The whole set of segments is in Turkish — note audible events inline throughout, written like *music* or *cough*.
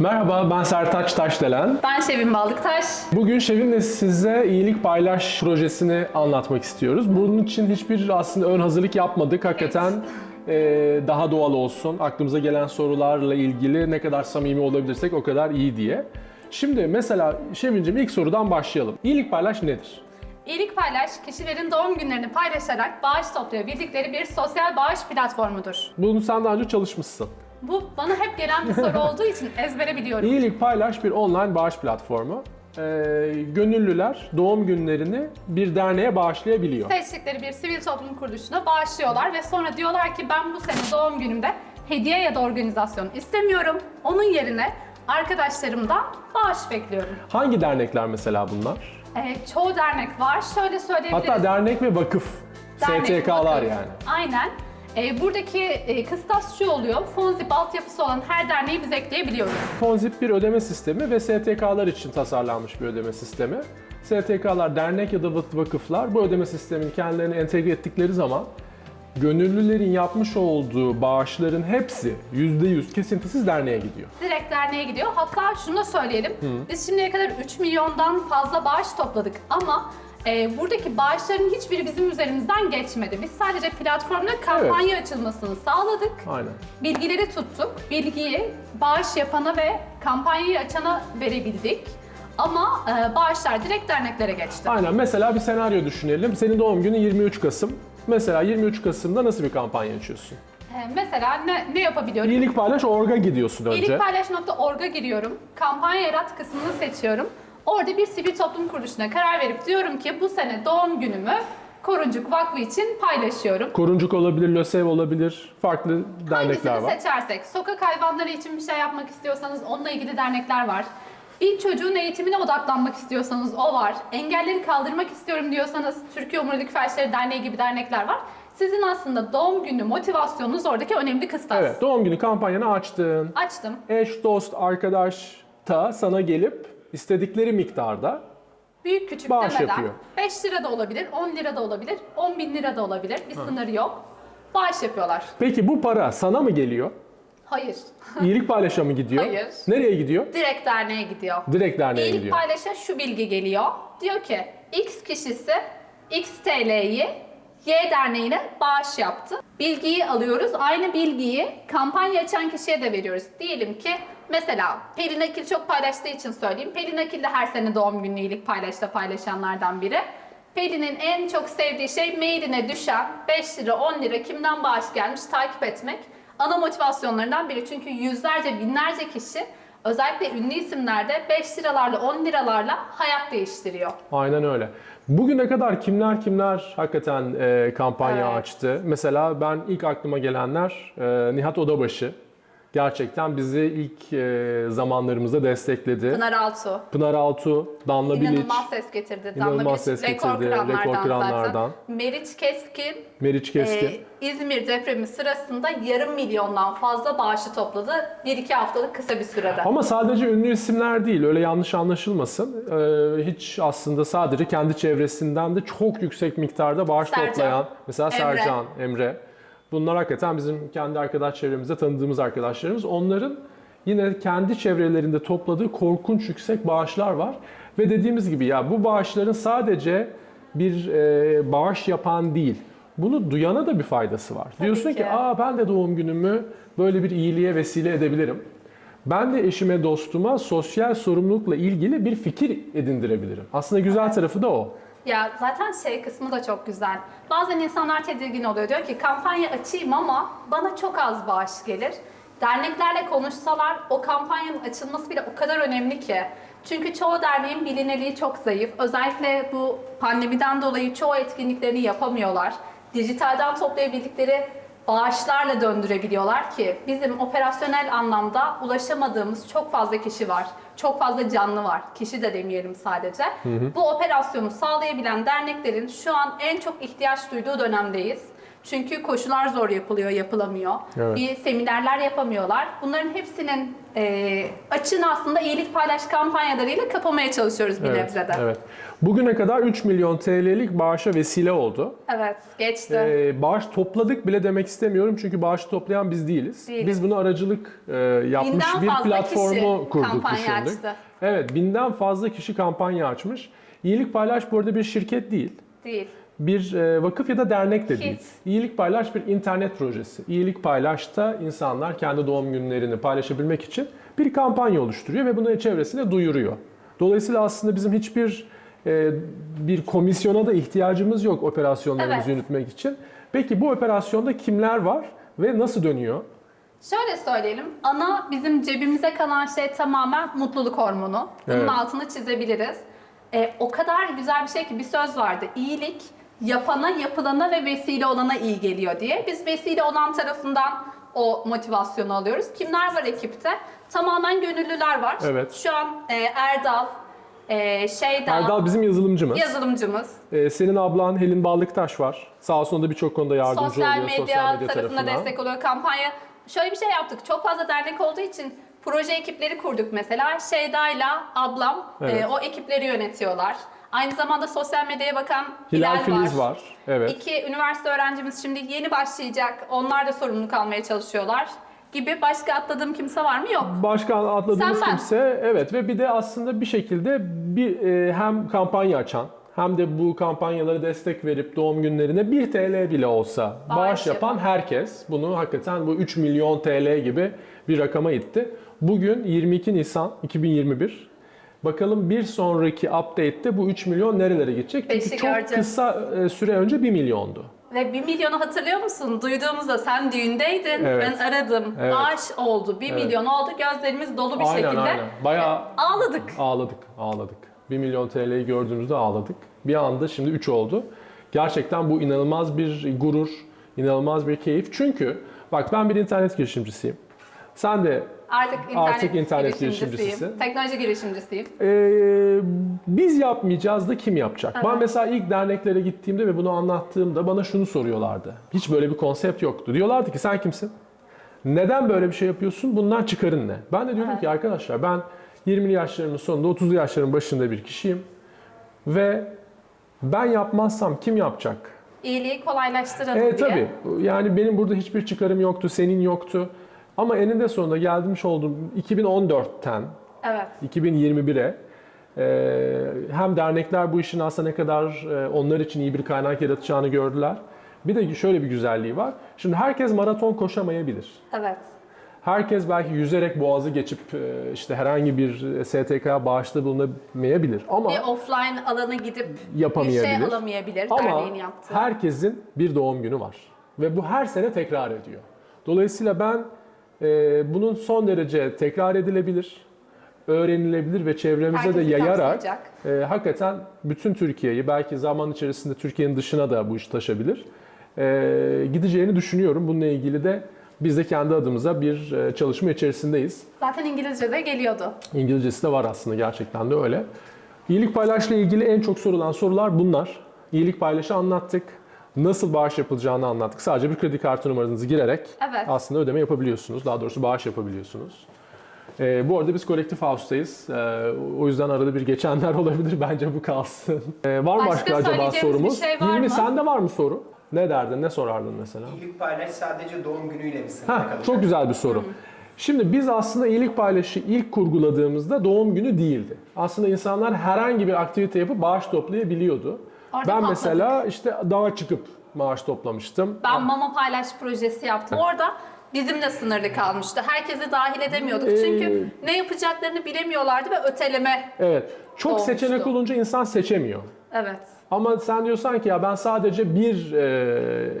Merhaba ben Sertaç Taşdelen. Ben Şevin Baldıktaş. Bugün Şevin'le size iyilik paylaş projesini anlatmak istiyoruz. Bunun için hiçbir aslında ön hazırlık yapmadık. Hakikaten e, daha doğal olsun. Aklımıza gelen sorularla ilgili ne kadar samimi olabilirsek o kadar iyi diye. Şimdi mesela Şevin'cim ilk sorudan başlayalım. İyilik paylaş nedir? İyilik Paylaş, kişilerin doğum günlerini paylaşarak bağış toplayabildikleri bir sosyal bağış platformudur. Bunu sen daha önce çalışmışsın. Bu bana hep gelen bir soru olduğu için ezbere biliyorum. İyilik Paylaş bir online bağış platformu. E, gönüllüler doğum günlerini bir derneğe bağışlayabiliyor. Seçtikleri bir sivil toplum kuruluşuna bağışlıyorlar ve sonra diyorlar ki ben bu sene doğum günümde hediye ya da organizasyon istemiyorum. Onun yerine arkadaşlarımdan bağış bekliyorum. Hangi dernekler mesela bunlar? Ee, çoğu dernek var. Şöyle söyleyebiliriz. Hatta dernek ve vakıf. Dernek, STK'lar vakıf. yani. Aynen. Ee, buradaki e, kıstas şu oluyor. Fonzip altyapısı olan her derneği biz ekleyebiliyoruz. Fonzip bir ödeme sistemi ve STK'lar için tasarlanmış bir ödeme sistemi. STK'lar, dernek ya da vak- vakıflar bu ödeme sistemini kendilerine entegre ettikleri zaman gönüllülerin yapmış olduğu bağışların hepsi %100 kesintisiz derneğe gidiyor. Direkt derneğe gidiyor. Hatta şunu da söyleyelim. Biz şimdiye kadar 3 milyondan fazla bağış topladık ama e, buradaki bağışların hiçbiri bizim üzerimizden geçmedi. Biz sadece platformda kampanya açılmasını sağladık. Aynen. Bilgileri tuttuk. Bilgiyi bağış yapana ve kampanyayı açana verebildik. Ama e, bağışlar direkt derneklere geçti. Aynen. Mesela bir senaryo düşünelim. Senin doğum günün 23 Kasım. Mesela 23 Kasım'da nasıl bir kampanya açıyorsun? E, mesela ne, ne yapabiliyorum? İyilik paylaş orga gidiyorsun önce. İyilikpaylaş.org'a giriyorum. Kampanya yarat kısmını seçiyorum. Orada bir sivil toplum kuruluşuna karar verip diyorum ki bu sene doğum günümü Koruncuk Vakfı için paylaşıyorum. Koruncuk olabilir, LÖSEV olabilir, farklı dernekler Hangisini var. seçersek, sokak hayvanları için bir şey yapmak istiyorsanız onunla ilgili dernekler var. Bir çocuğun eğitimine odaklanmak istiyorsanız o var. Engelleri kaldırmak istiyorum diyorsanız Türkiye Omurilik Felçleri Derneği gibi dernekler var. Sizin aslında doğum günü motivasyonunuz oradaki önemli kıstas. Evet, doğum günü kampanyanı açtın. Açtım. Eş, dost, arkadaş da sana gelip istedikleri miktarda Büyük küçük Bağış demeden yapıyor. 5 lira da olabilir, 10 lira da olabilir, 10 bin lira da olabilir. Bir sınırı yok. Bağış yapıyorlar. Peki bu para sana mı geliyor? Hayır. *laughs* İyilik paylaşa mı gidiyor? Hayır. Nereye gidiyor? Direkt derneğe gidiyor. Direkt derneğe İyilik gidiyor. paylaşa şu bilgi geliyor. Diyor ki X kişisi X TL'yi Y derneğine bağış yaptı. Bilgiyi alıyoruz. Aynı bilgiyi kampanya açan kişiye de veriyoruz. Diyelim ki mesela Pelin Akil çok paylaştığı için söyleyeyim. Pelin Akil de her sene doğum günü iyilik paylaşta paylaşanlardan biri. Pelin'in en çok sevdiği şey mailine düşen 5 lira 10 lira kimden bağış gelmiş takip etmek. Ana motivasyonlarından biri çünkü yüzlerce binlerce kişi özellikle ünlü isimlerde 5 liralarla 10 liralarla hayat değiştiriyor. Aynen öyle. Bugüne kadar kimler kimler hakikaten e, kampanya Evet. açtı? Mesela ben ilk aklıma gelenler e, Nihat Odabaşı. Gerçekten bizi ilk e, zamanlarımızda destekledi. Pınar Altuğ Pınar Altuğ, Danla Bilic, inanılmaz ses getirdi. İnanılmaz Damla Bilic ses rekor getirdi, kıranlardan, rekor kıranlardan. zaten. Meriç Keskin Meriç Keskin. e, İzmir depremi sırasında yarım milyondan fazla bağışı topladı. 1-2 haftalık kısa bir sürede. Ama sadece ünlü isimler değil, öyle yanlış anlaşılmasın. Ee, hiç aslında sadece kendi çevresinden de çok yüksek miktarda bağış Sercan, toplayan, mesela Emre. Sercan, Emre. Bunlar hakikaten bizim kendi arkadaş çevremizde tanıdığımız arkadaşlarımız. Onların yine kendi çevrelerinde topladığı korkunç yüksek bağışlar var. Ve dediğimiz gibi ya bu bağışların sadece bir e, bağış yapan değil, bunu duyana da bir faydası var. Diyorsun ki, ki. aa ben de doğum günümü böyle bir iyiliğe vesile edebilirim. Ben de eşime, dostuma sosyal sorumlulukla ilgili bir fikir edindirebilirim. Aslında güzel tarafı da o. Ya zaten şey kısmı da çok güzel. Bazen insanlar tedirgin oluyor. Diyor ki kampanya açayım ama bana çok az bağış gelir. Derneklerle konuşsalar o kampanyanın açılması bile o kadar önemli ki. Çünkü çoğu derneğin bilinirliği çok zayıf. Özellikle bu pandemiden dolayı çoğu etkinliklerini yapamıyorlar. Dijitalden toplayabildikleri bağışlarla döndürebiliyorlar ki bizim operasyonel anlamda ulaşamadığımız çok fazla kişi var. Çok fazla canlı var. Kişi de demeyelim sadece. Bu operasyonu sağlayabilen derneklerin şu an en çok ihtiyaç duyduğu dönemdeyiz. Çünkü koşular zor yapılıyor, yapılamıyor. Evet. Bir seminerler yapamıyorlar. Bunların hepsinin e, açığını aslında iyilik paylaş kampanyalarıyla kapamaya çalışıyoruz bir Evet, nebzede. evet. Bugüne kadar 3 milyon TL'lik bağışa vesile oldu. Evet, geçti. Ee, bağış topladık bile demek istemiyorum çünkü bağış toplayan biz değiliz. Değiliz. Biz bunu aracılık e, yapmış Binden bir platformu kurduk kampanya düşündük. açtı. Evet, binden fazla kişi kampanya açmış. İyilik Paylaş bu arada bir şirket değil. Değil. Bir e, vakıf ya da dernek de değil. İyilik Paylaş bir internet projesi. İyilik Paylaş'ta insanlar kendi doğum günlerini paylaşabilmek için bir kampanya oluşturuyor ve bunu çevresine duyuruyor. Dolayısıyla aslında bizim hiçbir e, bir komisyona da ihtiyacımız yok operasyonlarımızı Evet. yürütmek için. Peki bu operasyonda kimler var ve nasıl dönüyor? Şöyle söyleyelim, ana bizim cebimize kalan şey tamamen mutluluk hormonu. Bunun Evet. altını çizebiliriz. Ee, o kadar güzel bir şey ki bir söz vardı. İyilik yapana, yapılana ve vesile olana iyi geliyor diye. Biz vesile olan tarafından o motivasyonu alıyoruz. Kimler var ekipte? Tamamen gönüllüler var. Evet. Şu an e, Erdal, e, Şeyda, Erdal bizim yazılımcımız. yazılımcımız. Ee, senin ablan Helin Ballıktaş var. Sağ olsun da birçok konuda yardımcı sosyal oluyor medya, sosyal medya tarafından. destek oluyor kampanya. Şöyle bir şey yaptık. Çok fazla dernek olduğu için proje ekipleri kurduk mesela. Şeyda'yla ablam Evet. e, o ekipleri yönetiyorlar. Aynı zamanda sosyal medyaya bakan Hilal, Hilal, Filiz var. Evet. İki üniversite öğrencimiz şimdi yeni başlayacak. Onlar da sorumluluk almaya çalışıyorlar. Gibi başka atladığım kimse var mı? Yok. Başka atladığımız Sen ben. kimse evet ve bir de aslında bir şekilde bir e, hem kampanya açan hem de bu kampanyalara destek verip doğum günlerine 1 TL bile olsa bağış, Bağış yapan yapan. herkes bunu hakikaten bu 3 milyon TL gibi bir rakama itti. Bugün 22 Nisan 2021. Bakalım bir sonraki update'te bu 3 milyon nerelere gidecek? Çünkü Beşi çok göreceğiz. kısa e, süre önce 1 milyondu. Ve 1 milyonu hatırlıyor musun? Duyduğumuzda sen düğündeydin. Evet. Ben aradım. Evet. Bağış oldu. 1 Evet. milyon oldu. Gözlerimiz dolu bir Aynen şekilde. aynen. Bayağı Ağladık. Ağladık, ağladık. 1 milyon TL'yi gördüğümüzde ağladık. Bir anda şimdi 3 oldu. Gerçekten bu inanılmaz bir gurur, inanılmaz bir keyif. Çünkü bak ben bir internet girişimcisiyim. Sen de Artık internet, Artık internet girişimcisiyim. Teknoloji girişimcisiyim. Ee, biz yapmayacağız da kim yapacak? Ben Evet. mesela ilk derneklere gittiğimde ve bunu anlattığımda bana şunu soruyorlardı. Hiç böyle bir konsept yoktu. Diyorlardı ki sen kimsin? Neden böyle bir şey yapıyorsun? Bundan çıkarın ne? Ben de diyorum Evet. ki arkadaşlar ben 20'li yaşlarımın sonunda 30'lu yaşların başında bir kişiyim. Ve ben yapmazsam kim yapacak? İyiliği kolaylaştıralım E diye. tabii. Yani benim burada hiçbir çıkarım yoktu, senin yoktu. Ama eninde sonunda gelmiş olduğum 2014'ten Evet. 2021'e e, hem dernekler bu işin aslında ne kadar e, onlar için iyi bir kaynak yaratacağını gördüler. Bir de şöyle bir güzelliği var. Şimdi herkes maraton koşamayabilir. Evet. Herkes belki yüzerek boğazı geçip e, işte herhangi bir STK'ya bağışta bulunamayabilir. Ama Bir offline alana gidip bir Yapamayabilir. şey alamayabilir ama herkesin bir doğum günü var. Ve bu her sene tekrar ediyor. Dolayısıyla ben e, bunun son derece tekrar edilebilir, öğrenilebilir ve çevremize de Herkesi yayarak kapsayacak. e, hakikaten bütün Türkiye'yi belki zaman içerisinde Türkiye'nin dışına da bu iş taşabilir. E, gideceğini düşünüyorum. Bununla ilgili de biz de kendi adımıza bir e, çalışma içerisindeyiz. Zaten İngilizce de geliyordu. İngilizcesi de var aslında gerçekten de öyle. İyilik paylaşla ilgili en çok sorulan sorular bunlar. İyilik paylaşı anlattık. Nasıl bağış yapılacağını anlattık. Sadece bir kredi kartı numaranızı girerek Evet. aslında ödeme yapabiliyorsunuz. Daha doğrusu bağış yapabiliyorsunuz. Ee, bu arada biz kolektif house'tayız. Ee, o yüzden arada bir geçenler *laughs* olabilir. Bence bu kalsın. Ee, var mı Başka başka acaba sorumuz? şey var Hilmi mı? sende var mı soru? Ne derdin? Ne sorardın mesela? İyilik paylaş sadece doğum günüyle mi sınırlı çok güzel bir soru. Şimdi biz aslında iyilik paylaşı ilk kurguladığımızda doğum günü değildi. Aslında insanlar herhangi bir aktivite yapıp bağış toplayabiliyordu. Orada ben mesela işte dağa çıkıp bağış toplamıştım. Ben mama paylaş projesi yaptım. Orada bizimle sınırlı kalmıştı. Herkesi dahil edemiyorduk. Ee, Çünkü ne yapacaklarını bilemiyorlardı ve öteleme. Evet. Çok Olmuştu. seçenek olunca insan seçemiyor. Evet. Ama sen diyorsan ki ya ben sadece bir e,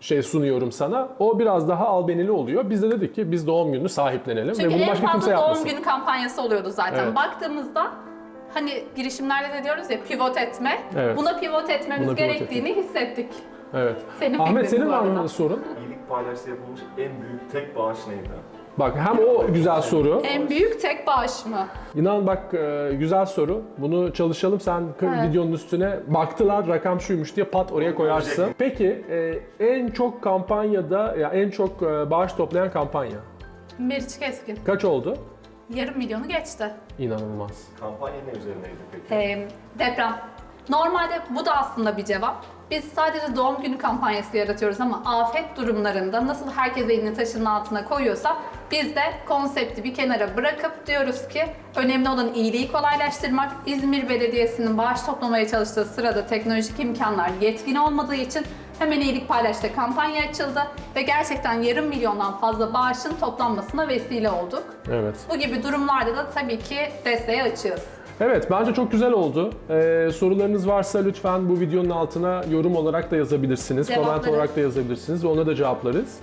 şey sunuyorum sana. O biraz daha albenili oluyor. Biz de dedik ki biz doğum gününü sahiplenelim Çünkü ve bunu başka kimse fazla doğum yapmasın. günü kampanyası oluyordu zaten. Evet. Baktığımızda hani girişimlerde de diyoruz ya pivot etme. Evet. Buna pivot etmemiz Buna pivot gerektiğini hissettik. Evet. Senin Ahmet senin var mı sorun? İyilik paylaşta yapılmış en büyük tek bağış neydi? Bak hem o güzel soru. En büyük tek bağış mı? İnan bak e, güzel soru. Bunu çalışalım. Sen Evet. videonun üstüne baktılar rakam şuymuş diye pat oraya koyarsın. Peki e, en çok kampanyada ya en çok e, bağış toplayan kampanya Meriç Keskin. kaç oldu? Yarım milyonu geçti. İnanılmaz. Kampanya ne üzerineydi peki? Ee, deprem. Normalde bu da aslında bir cevap. Biz sadece doğum günü kampanyası yaratıyoruz ama afet durumlarında nasıl herkes elini taşın altına koyuyorsa biz de konsepti bir kenara bırakıp diyoruz ki önemli olan iyiliği kolaylaştırmak. İzmir Belediyesi'nin bağış toplamaya çalıştığı sırada teknolojik imkanlar yetkin olmadığı için hemen iyilik paylaşta kampanya açıldı ve gerçekten yarım milyondan fazla bağışın toplanmasına vesile olduk. Evet. Bu gibi durumlarda da tabii ki desteğe açığız. Evet bence çok güzel oldu. Ee, sorularınız varsa lütfen bu videonun altına yorum olarak da yazabilirsiniz. Cevaplarız. olarak da yazabilirsiniz ve ona da cevaplarız.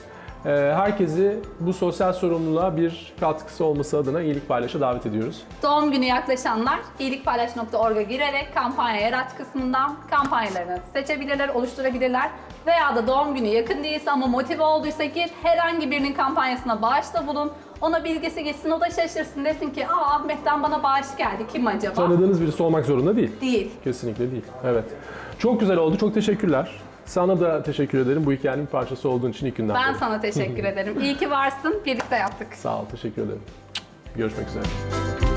Ee, herkesi bu sosyal sorumluluğa bir katkısı olması adına iyilik paylaşa davet ediyoruz. Doğum günü yaklaşanlar iyilikpaylaş.org'a girerek kampanya yarat kısmından kampanyalarını seçebilirler, oluşturabilirler. Veya da doğum günü yakın değilse ama motive olduysa gir herhangi birinin kampanyasına bağışta bulun. Ona bilgisi gitsin, o da şaşırsın desin ki aa Ahmet'ten bana bağış geldi, kim acaba? Tanıdığınız birisi olmak zorunda değil. Değil. Kesinlikle değil. Evet. Çok güzel oldu. Çok teşekkürler. Sana da teşekkür ederim bu hikayenin bir parçası olduğun için ilk günden Ben beri. sana teşekkür *laughs* ederim. İyi ki varsın, birlikte yaptık. Sağ ol. Teşekkür ederim. Görüşmek üzere.